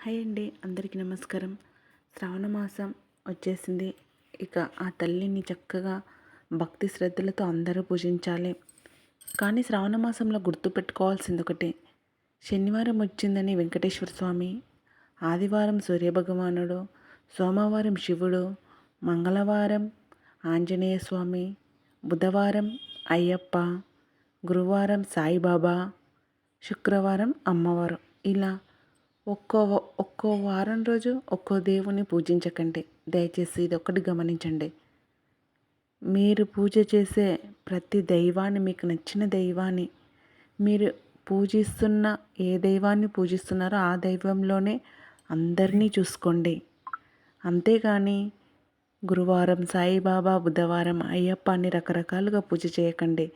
Hi అండి అందరికీ నమస్కారం. శ్రావణ మాసం వచ్చేసింది. ఇక ఆ తల్లిని చక్కగా భక్తి శ్రద్ధలతో అందరూ పూజించాలి. కానీ శ్రావణ మాసంలో గుర్తుపెట్టుకోవాల్సింది ఒకటి. శనివారం వచ్చిందని వెంకటేశ్వర స్వామి ఆదివారం సూర్యభగవానుడు సోమవారం శివుడు మంగళవారం ఆంజనేయ స్వామి బుధవారం అయ్యప్ప గురువారం సాయిబాబా శుక్రవారం అమ్మవారు. ఇలా ఒక్కో ఒక్కో వారం రోజు ఒక్కో దేవుని పూజించకండి. దయచేసి ఇది ఒకటి గమనించండి. మీరు పూజ చేసే ప్రతి దైవాన్ని మీకు నచ్చిన దైవాన్ని మీరు పూజిస్తున్న ఏ దైవాన్ని పూజిస్తున్నారో ఆ దైవంలోనే అందరినీ చూసుకోండి. అంతేగాని గురువారం సాయిబాబా బుధవారం అయ్యప్ప అని రకరకాలుగా పూజ చేయకండి.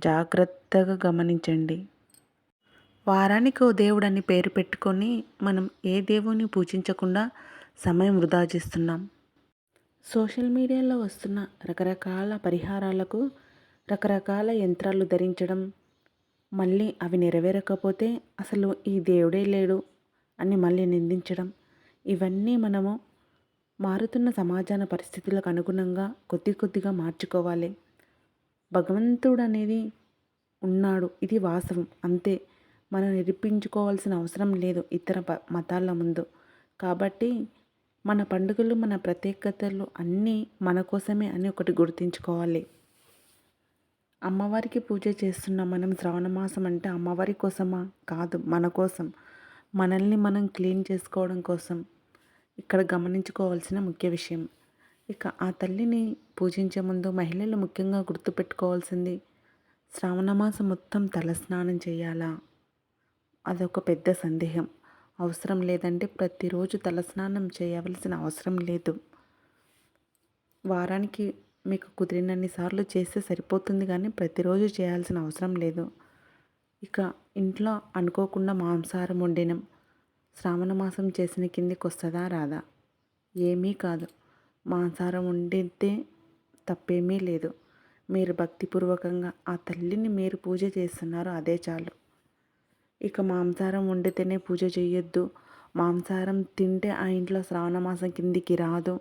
జాగ్రత్తగా గమనించండి. వారానికి ఓ దేవుడని పేరు పెట్టుకొని మనం ఏ దేవుని పూజించకుండా సమయం వృధా చేస్తున్నాం. సోషల్ మీడియాలో వస్తున్న రకరకాల పరిహారాలకు రకరకాల యంత్రాలు ధరించడం మళ్ళీ అవి నెరవేరకపోతే అసలు ఈ దేవుడే లేడు అని మళ్ళీ నిందించడం ఇవన్నీ మనము మారుతున్న సమాజాన పరిస్థితులకు అనుగుణంగా కొద్ది కొద్దిగా మార్చుకోవాలి. భగవంతుడు అనేది ఉన్నాడు ఇది వాస్తవం అంతే. మనం నిరూపించుకోవాల్సిన అవసరం లేదు ఇతర మతాల ముందు. కాబట్టి మన పండుగలు మన ప్రత్యేకతలు అన్నీ మన కోసమే అని ఒకటి గుర్తుంచుకోవాలి. అమ్మవారికి పూజ చేస్తున్న మనం శ్రావణ మాసం అంటే అమ్మవారి కోసమా? కాదు మన కోసం. మనల్ని మనం క్లీన్ చేసుకోవడం కోసం ఇక్కడ గమనించుకోవాల్సిన ముఖ్య విషయం. ఇక ఆ తల్లిని పూజించే ముందు మహిళలు ముఖ్యంగా గుర్తుపెట్టుకోవాల్సింది శ్రావణ మాసం మొత్తం తలస్నానం చేయాలా? అదొక పెద్ద సందేహం. అవసరం లేదంటే ప్రతిరోజు తలస్నానం చేయవలసిన అవసరం లేదు. వారానికి మీకు కుదిరినన్ని సార్లు చేస్తే సరిపోతుంది కానీ ప్రతిరోజు చేయాల్సిన అవసరం లేదు. ఇక ఇంట్లో అనుకోకుండా మాంసాహారం వండినం. శ్రావణ మాసం చేసిన కిందికి వస్తుందా రాదా? ఏమీ కాదు. మాంసాహారం వండితే తప్పేమీ లేదు. మీరు భక్తిపూర్వకంగా ఆ తల్లిని మీరు పూజ చేస్తున్నారు అదే చాలు. ఇక మాంసాహారం వండితేనే పూజ చేయొద్దు మాంసాహారం తింటే ఆ ఇంట్లో శ్రావణ మాసం కిందికి రాదు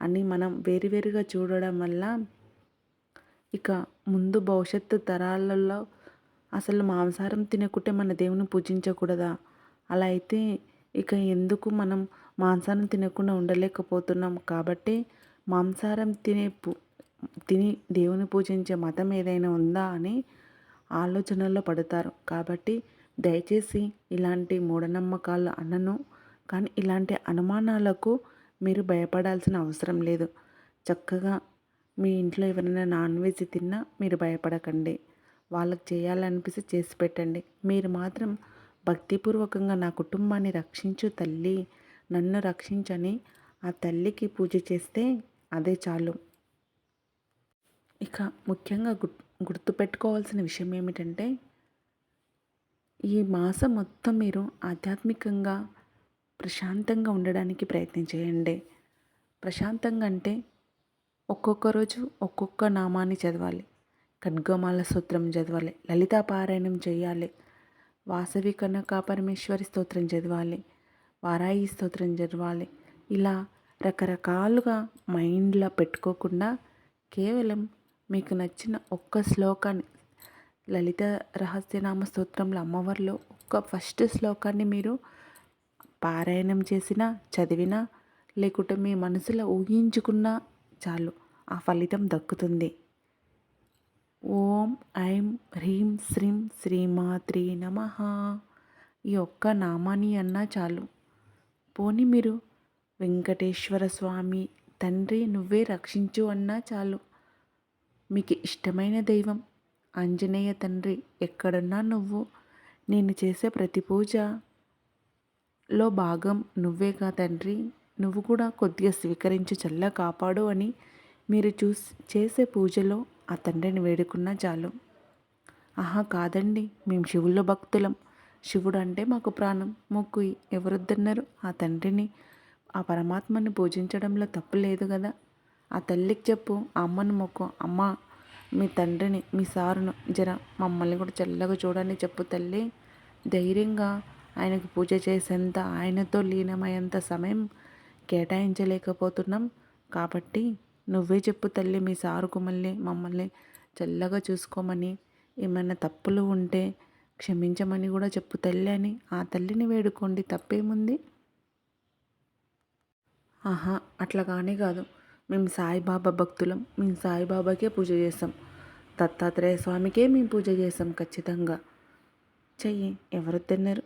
అని మనం వేరువేరుగా చూడడం వల్ల ఇక ముందు భవిష్యత్తు తరాలలో అసలు మాంసాహారం తినకుంటే మన దేవుని పూజించకూడదా? అలా అయితే ఇక ఎందుకు మనం మాంసాహారం తినకుండా ఉండలేకపోతున్నాం? కాబట్టి మాంసాహారం తినే తిని దేవుని పూజించే మతం ఏదైనా ఉందా అని ఆలోచనల్లో పడతారు. కాబట్టి దయచేసి ఇలాంటి మూఢనమ్మకాలు అనను కానీ ఇలాంటి అనుమానాలకు మీరు భయపడాల్సిన అవసరం లేదు. చక్కగా మీ ఇంట్లో ఎవరైనా నాన్ వెజ్ తిన్నా మీరు భయపడకండి. వాళ్ళకి చేయాలనిపిస్తే చేసి పెట్టండి. మీరు మాత్రం భక్తిపూర్వకంగా నా కుటుంబాన్ని రక్షించు తల్లి నన్ను రక్షించని ఆ తల్లికి పూజ చేస్తే అదే చాలు. ఇక ముఖ్యంగా గుర్తుపెట్టుకోవాల్సిన విషయం ఏమిటంటే ఈ మాసం మొత్తం మీరు ఆధ్యాత్మికంగా ప్రశాంతంగా ఉండడానికి ప్రయత్నం చేయండి. ప్రశాంతంగా అంటే ఒక్కొక్క రోజు ఒక్కొక్క నామాన్ని చదవాలి. ఖడ్గమాల సూత్రం చదవాలి. లలితా పారాయణం చేయాలి. వాసవి కనక పరమేశ్వరి స్తోత్రం చదవాలి. వారాయి స్తోత్రం చదవాలి. ఇలా రకరకాలుగా మైండ్లో పెట్టుకోకుండా కేవలం మీకు నచ్చిన ఒక్క శ్లోకాన్ని లలిత రహస్యనామ స్తోత్రంలో అమ్మవారిలో ఒక్క ఫస్ట్ శ్లోకాన్ని మీరు పారాయణం చేసినా చదివినా లేకుంటే మీ మనసులో ఊహించుకున్నా చాలు ఆ ఫలితం దక్కుతుంది. ఓం ఐం హ్రీం శ్రీం శ్రీమాత్రి నమ. ఈ ఒక్క నామాని అన్నా చాలు. పోని మీరు వెంకటేశ్వర స్వామి తండ్రి నువ్వే రక్షించు అన్నా చాలు. మీకు ఇష్టమైన దైవం ఆంజనేయ తండ్రి ఎక్కడున్నా నువ్వు నేను చేసే ప్రతి పూజలో భాగం నువ్వేగా తండ్రి. నువ్వు కూడా కొద్దిగా స్వీకరించి చల్ల కాపాడు అని మీరు చూసి చేసే పూజలో ఆ తండ్రిని వేడుకున్నా చాలు. ఆహా కాదండి. మేము శివుల్లో భక్తులం. శివుడు అంటే మాకు ప్రాణం. మొక్కు ఎవరొద్దన్నారు? ఆ తండ్రిని ఆ పరమాత్మని పూజించడంలో తప్పు లేదు కదా. ఆ తల్లికి చెప్పు ఆ అమ్మను మొక్కు. అమ్మ మీ తండ్రిని మీ సారును జర మమ్మల్ని కూడా చల్లగా చూడని చెప్పు తల్లి. ధైర్యంగా ఆయనకు పూజ చేసేంత ఆయనతో లీనమయ్యేంత సమయం కేటాయించలేకపోతున్నాం. కాబట్టి నువ్వే చెప్పు తల్లి మీ సారుకు మళ్ళీ మమ్మల్ని చల్లగా చూసుకోమని ఏమైనా తప్పులు ఉంటే క్షమించమని కూడా చెప్పు తల్లి అని ఆ తల్లిని వేడుకోండి. తప్పేముంది? ఆహా అట్లా కానీ కాదు. మేము సాయిబాబా భక్తులం మేము సాయిబాబాకే పూజ చేస్తాం. దత్తాత్రేయ స్వామికే మేము పూజ చేస్తాం ఖచ్చితంగా. చెయ్యి ఎవరు తిన్నారు?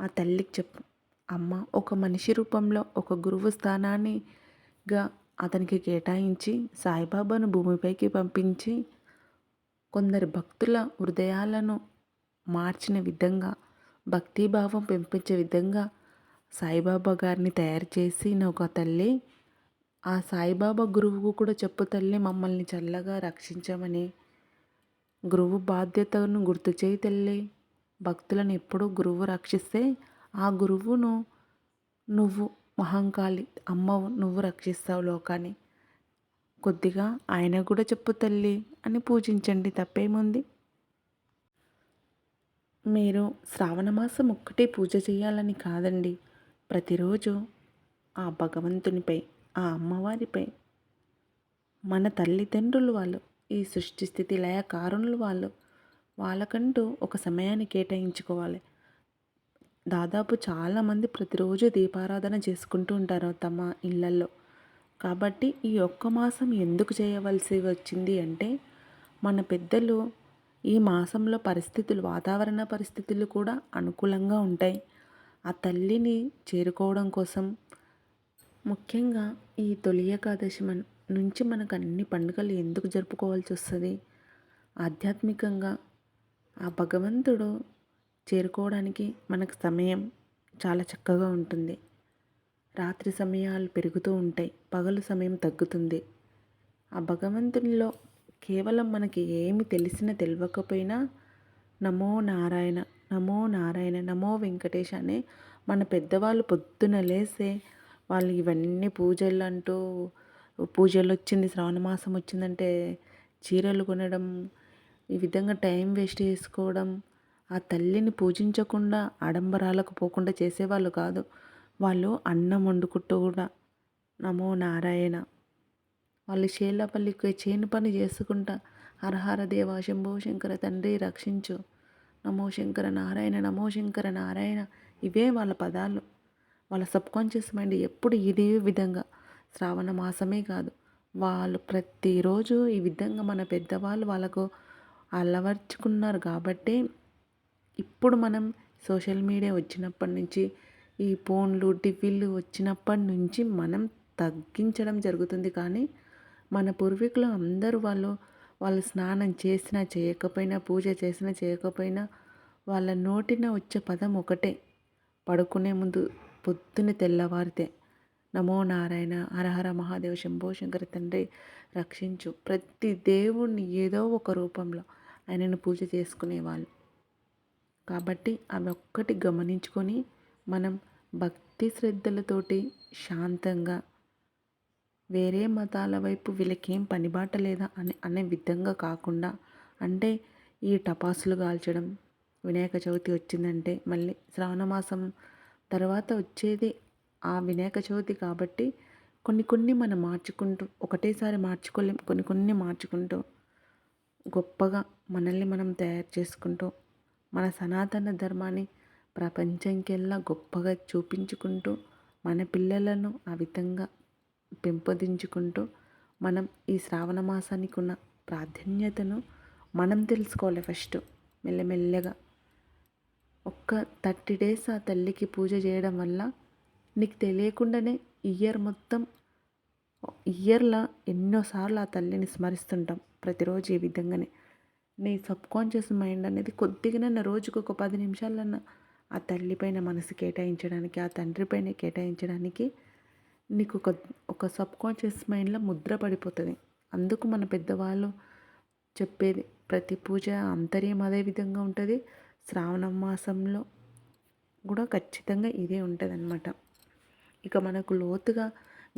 ఆ తల్లికి చెప్పు. అమ్మ ఒక మనిషి రూపంలో ఒక గురువు స్థానాన్నిగా అతనికి కేటాయించి సాయిబాబాను భూమిపైకి పంపించి కొందరు భక్తుల హృదయాలను మార్చిన విధంగా భక్తిభావం పెంపించే విధంగా సాయిబాబా గారిని తయారు చేసిన ఒక తల్లి ఆ సాయిబాబా గురువుకు కూడా చెప్పు తల్లి మమ్మల్ని చల్లగా రక్షించమని. గురువు బాధ్యతను గుర్తు చేయి తల్లి. భక్తులను ఎప్పుడూ గురువు రక్షిస్తే ఆ గురువును నువ్వు మహంకాళి అమ్మవు నువ్వు రక్షిస్తావు లోకాన్ని. కొద్దిగా ఆయన కూడా చెప్పు తల్లి అని పూజించండి తప్పేముంది? మీరు శ్రావణమాసం ఒక్కటే పూజ చేయాలని కాదండి. ప్రతిరోజు ఆ భగవంతునిపై ఆ అమ్మవారిపై మన తల్లిదండ్రులు వాళ్ళు ఈ సృష్టి స్థితి లయ కారణులు వాళ్ళు వాళ్ళకంటూ ఒక సమయాన్ని కేటాయించుకోవాలి. దాదాపు చాలామంది ప్రతిరోజు దీపారాధన చేసుకుంటూ ఉంటారు తమ ఇళ్ళల్లో కాబట్టి ఈ ఒక్క మాసం ఎందుకు చేయవలసి వచ్చింది అంటే మన పెద్దలు ఈ మాసంలో పరిస్థితులు వాతావరణ పరిస్థితులు కూడా అనుకూలంగా ఉంటాయి. ఆ తల్లిని చేరుకోవడం కోసం ముఖ్యంగా ఈ తొలి ఏకాదశి మన నుంచి మనకు అన్ని పండుగలు ఎందుకు జరుపుకోవాల్సి వస్తుంది? ఆధ్యాత్మికంగా ఆ భగవంతుడు చేరుకోవడానికి మనకు సమయం చాలా చక్కగా ఉంటుంది. రాత్రి సమయాలు పెరుగుతూ ఉంటాయి పగలు సమయం తగ్గుతుంది. ఆ భగవంతునిలో కేవలం మనకి ఏమి తెలిసినా తెలియకపోయినా నమో నారాయణ నమో నారాయణ నమో వెంకటేష్ అనే మన పెద్దవాళ్ళు పొద్దున లేసే వాళ్ళు ఇవన్నీ పూజలు అంటూ పూజలు వచ్చింది శ్రావణ మాసం వచ్చిందంటే చీరలు కొనడం ఈ విధంగా టైం వేస్ట్ చేసుకోవడం ఆ తల్లిని పూజించకుండా ఆడంబరాలకు పోకుండా చేసేవాళ్ళు కాదు. వాళ్ళు అన్నం వండుకుంటూ కూడా నమో నారాయణ. వాళ్ళు చేలపల్లికి చేను పని చేసుకుంటా హరహర దేవ శంభో శంకర తండ్రి రక్షించు. నమో శంకర నారాయణ నమో శంకర నారాయణ. ఇవే వాళ్ళ పదాలు. వాళ్ళ సబ్కాన్షియస్ మైండ్ ఎప్పుడు ఇదే విధంగా. శ్రావణ మాసమే కాదు. వాళ్ళు ప్రతిరోజు ఈ విధంగా మన పెద్దవాళ్ళు వాళ్ళకు అలవర్చుకున్నారు కాబట్టి ఇప్పుడు మనం సోషల్ మీడియా వచ్చినప్పటి నుంచి ఈ ఫోన్లు టిఫిన్లు వచ్చినప్పటి నుంచి మనం తగ్గించడం జరుగుతుంది కానీ మన పూర్వీకులు అందరూ వాళ్ళు వాళ్ళు స్నానం చేసినా చేయకపోయినా పూజ చేసినా చేయకపోయినా వాళ్ళ నోటిన వచ్చే పదం ఒకటే. పడుకునే ముందు పొద్దున్న తెల్లవారితే నమో నారాయణ హరహర మహాదేవ శంభో శంకర తండ్రి రక్షించు. ప్రతి దేవుణ్ణి ఏదో ఒక రూపంలో ఆయనను పూజ చేసుకునేవాళ్ళు. కాబట్టి అవి ఒక్కటి గమనించుకొని మనం భక్తి శ్రద్ధలతోటి శాంతంగా వేరే మతాల వైపు వీళ్ళకేం పనిబాట లేదా అని అనే విధంగా కాకుండా అంటే ఈ టపాసులు కాల్చడం వినాయక చవితి వచ్చిందంటే మళ్ళీ శ్రావణ మాసం తర్వాత వచ్చేది ఆ వినాయక చవితి కాబట్టి కొన్ని కొన్ని మనం మార్చుకుంటూ ఒకటేసారి మార్చుకోలేం కొన్ని కొన్ని మార్చుకుంటూ గొప్పగా మనల్ని మనం తయారు చేసుకుంటూ మన సనాతన ధర్మాన్ని ప్రపంచంకెల్లా గొప్పగా చూపించుకుంటూ మన పిల్లలను ఆ విధంగా పెంపొందించుకుంటూ మనం ఈ శ్రావణ మాసానికి ఉన్న ప్రాధాన్యతను మనం తెలుసుకోవాలి ఫస్ట్. మెల్లమెల్లగా ఒక్క థర్టీ డేస్ ఆ తల్లికి పూజ చేయడం వల్ల నీకు తెలియకుండానే ఇయర్ మొత్తం ఇయర్లో ఎన్నోసార్లు ఆ తల్లిని స్మరిస్తుంటాం ప్రతిరోజు ఈ విధంగానే. నీ సబ్కాన్షియస్ మైండ్ అనేది కొద్దిగానన్నా రోజుకు ఒక పది నిమిషాలన్నా ఆ తల్లి పైన మనసు కేటాయించడానికి ఆ తండ్రి పైన కేటాయించడానికి నీకు ఒక ఒక సబ్కాన్షియస్ మైండ్లో ముద్ర పడిపోతుంది. అందుకు మన పెద్దవాళ్ళు చెప్పేది ప్రతి పూజ అంతర్యం అదే విధంగా ఉంటుంది. శ్రావణ మాసంలో కూడా ఖచ్చితంగా ఇదే ఉంటుందన్నమాట. ఇక మనకు లోతుగా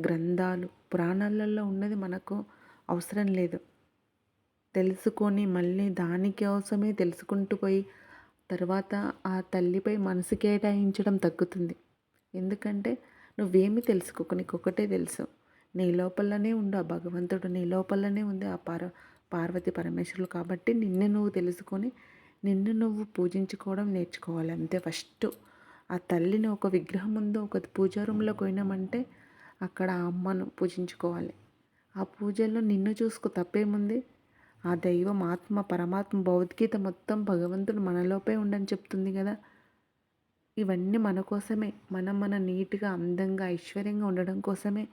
గ్రంథాలు పురాణాలలో ఉన్నది మనకు అవసరం లేదు. తెలుసుకొని మళ్ళీ దానికోసమే తెలుసుకుంటూ పోయి తర్వాత ఆ తల్లిపై మనసు కేటాయించడం తగ్గుతుంది. ఎందుకంటే నువ్వేమి తెలుసుకోకు నీకు ఒకటే తెలుసు. నీ లోపలనే ఉండు ఆ భగవంతుడు నీ లోపలనే ఉంది ఆ పార్వ పార్వతి పరమేశ్వరులు కాబట్టి నిన్ను నువ్వు తెలుసుకొని నిన్ను నువ్వు పూజించుకోవడం నేర్చుకోవాలి. అంతే ఫస్ట్. ఆ తల్లిని ఒక విగ్రహం ముందు ఒక పూజా రూమ్లో పోయినామంటే అక్కడ ఆ అమ్మను పూజించుకోవాలి. ఆ పూజల్లో నిన్ను చూసుకో తప్పేముంది? ఆ దైవం ఆత్మ పరమాత్మ భగవద్గీత మొత్తం భగవంతుడు మనలోపే ఉండని చెప్తుంది కదా. ఇవన్నీ మన కోసమే. మనం మన నీట్గా అందంగా ఐశ్వర్యంగా ఉండడం కోసమే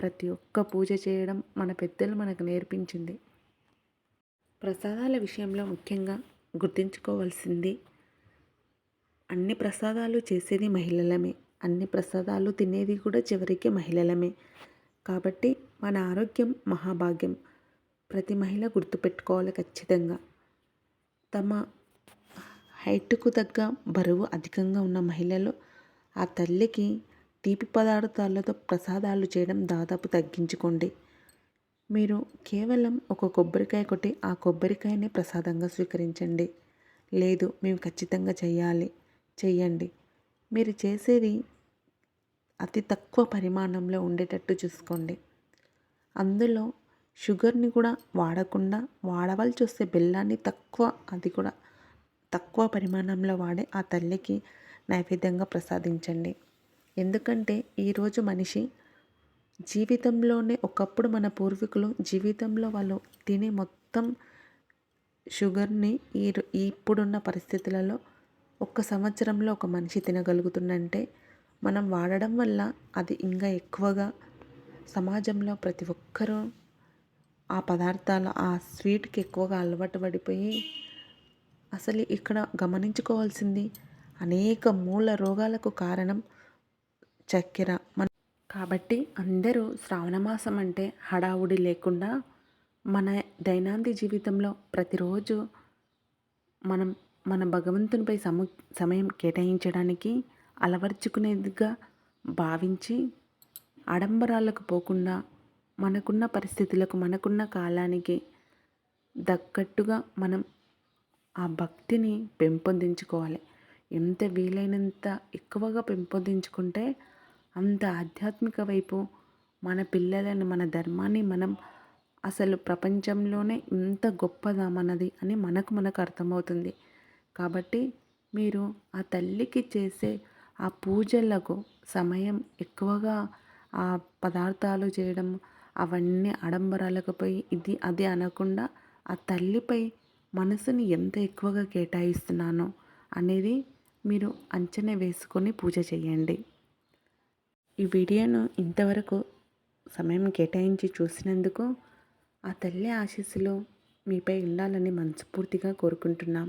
ప్రతి ఒక్క పూజ చేయడం మన పెద్దలు మనకు నేర్పించింది. ప్రసాదాల విషయంలో ముఖ్యంగా గుర్తుంచుకోవాల్సింది. అన్ని ప్రసాదాలు చేసేది మహిళలమే. అన్ని ప్రసాదాలు తినేది కూడా చివరికి మహిళలమే. కాబట్టి మన ఆరోగ్యం మహాభాగ్యం. ప్రతి మహిళ గుర్తుపెట్టుకోవాలి ఖచ్చితంగా. తమ హైట్కు తగ్గ బరువు అధికంగా ఉన్న మహిళలు ఆ తల్లికి తీపి పదార్థాలతో ప్రసాదాలు చేయడం దాదాపు తగ్గించుకోండి. మీరు కేవలం ఒక కొబ్బరికాయ కొట్టి ఆ కొబ్బరికాయనే ప్రసాదంగా స్వీకరించండి. లేదు మేము ఖచ్చితంగా చేయాలి. చెయ్యండి మీరు చేసేది అతి తక్కువ పరిమాణంలో ఉండేటట్టు చూసుకోండి. అందులో షుగర్ని కూడా వాడకుండా వాడవలసి వస్తే బెల్లాన్ని తక్కువ అది కూడా తక్కువ పరిమాణంలో వాడే ఆ తల్లికి నైవేద్యంగా ప్రసాదించండి. ఎందుకంటే ఈరోజు మనిషి జీవితంలోనే ఒకప్పుడు మన పూర్వీకులు జీవితంలో వాళ్ళు తినే మొత్తం షుగర్ని ఈ ఇప్పుడున్న పరిస్థితులలో ఒక్క సంవత్సరంలో ఒక మనిషి తినగలుగుతుందంటే మనం వాడడం వల్ల అది ఇంకా ఎక్కువగా సమాజంలో ప్రతి ఒక్కరూ ఆ పదార్థాలు ఆ స్వీట్కి ఎక్కువగా అలవాటు పడిపోయి అసలు ఇక్కడ గమనించుకోవాల్సింది అనేక మూల రోగాలకు కారణం చక్కెర. కాబట్టి అందరూ శ్రావణమాసం అంటే హడావుడి లేకుండా మన దైనంది జీవితంలో ప్రతిరోజు మనం మన భగవంతునిపై సము సమయం కేటాయించడానికి అలవర్చుకునేదిగా భావించి ఆడంబరాలకు పోకుండా మనకున్న పరిస్థితులకు మనకున్న కాలానికి తగ్గట్టుగా మనం ఆ భక్తిని పెంపొందించుకోవాలి. ఎంత వీలైనంత ఎక్కువగా పెంపొందించుకుంటే అంత ఆధ్యాత్మిక వైపు మన పిల్లలను మన ధర్మాన్ని మనం అసలు ప్రపంచంలోనే ఇంత గొప్పదా మనది అని మనకు మనకు అర్థమవుతుంది. కాబట్టి మీరు ఆ తల్లికి చేసే ఆ పూజలకు సమయం ఎక్కువగా ఆ పదార్థాలు చేయడం అవన్నీ ఆడంబరాలకు పోయి ఇది అది అనకుండా ఆ తల్లిపై మనసుని ఎంత ఎక్కువగా కేటాయిస్తున్నానో అనేది మీరు అంచనా వేసుకొని పూజ చేయండి. ఈ వీడియోను ఇంతవరకు సమయం కేటాయించి చూసినందుకు ఆ తల్లి ఆశీస్సులు మీపై ఉండాలని మనస్ఫూర్తిగా కోరుకుంటున్నాం.